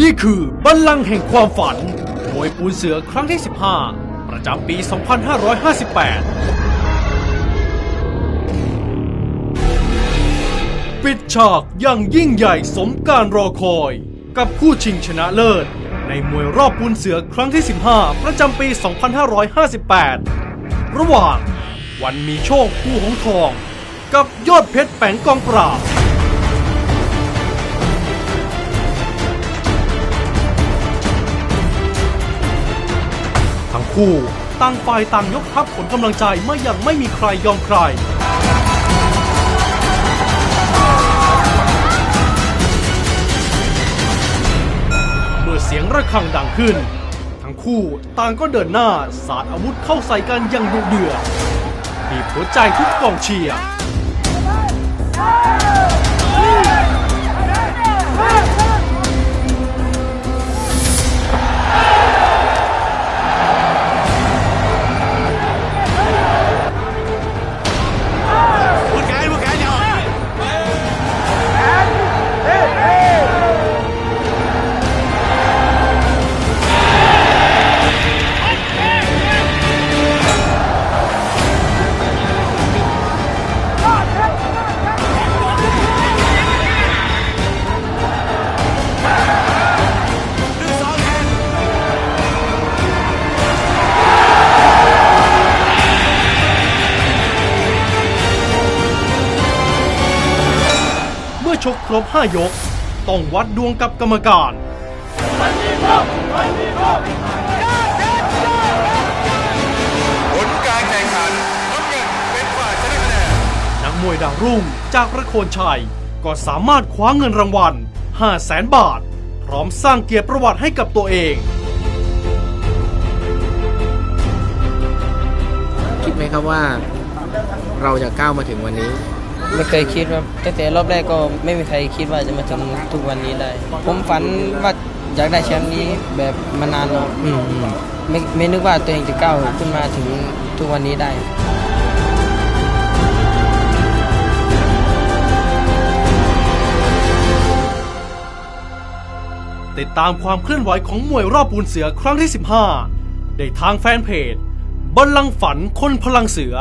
นี่คือบัลลังก์แห่งความฝันมวยปูนเสือครั้งที่ 15 ประจำปี 2558 ปิดฉากอย่างยิ่งใหญ่สมการรอคอย กับคู่ชิงชนะเลิศ ในมวยรอบปูนเสือครั้งที่ 15 ประจำปี 2558 ระหว่างวันมีโชคคู่หงทอง กับยอดเพชรแปงกองปราบ คู่ต่างฝ่ายต่างยกทัพผลกำลังใจไม่อย่างไม่มีใครยอมใคร เมื่อเสียงระฆังดังขึ้น ทั้งคู่ต่างก็เดินหน้าสาดอาวุธเข้าใส่กันอย่างดุเดือดบีบหัวใจทุกกองเชียร์ ชกครบ 5 ยก ต้องวัดดวงกับกรรมการผลการแข่งขันน้ำเงินเป็นฝ่ายชนะคะแนนนักมวยดาวรุ่งจากประโคนชัย ก็สามารถคว้าเงินรางวัล 5 0 0แสนบาท พร้อมสร้างเกียรติประวัติให้กับตัวเอง คิดไหมครับว่าเราจะก้าวมาถึงวันนี้ ไม่เคยคิดว่าตั้งแต่รอบแรกก็ไม่มีใครคิดว่าจะมาถึงทุกวันนี้ได้ ผมฝันว่าอยากได้แชมป์นี้แบบมานานแล้วอืมอืมไม่ไม่นึกว่าตัวเองจะก้าวขึ้นมาถึงทุกวันนี้ได้ติดตามความเคลื่อนไหวของมวยรอบปูนเสือครั้งที่ 15 ได้ทางแฟนเพจบัลลังก์ฝันคนพลังเสือ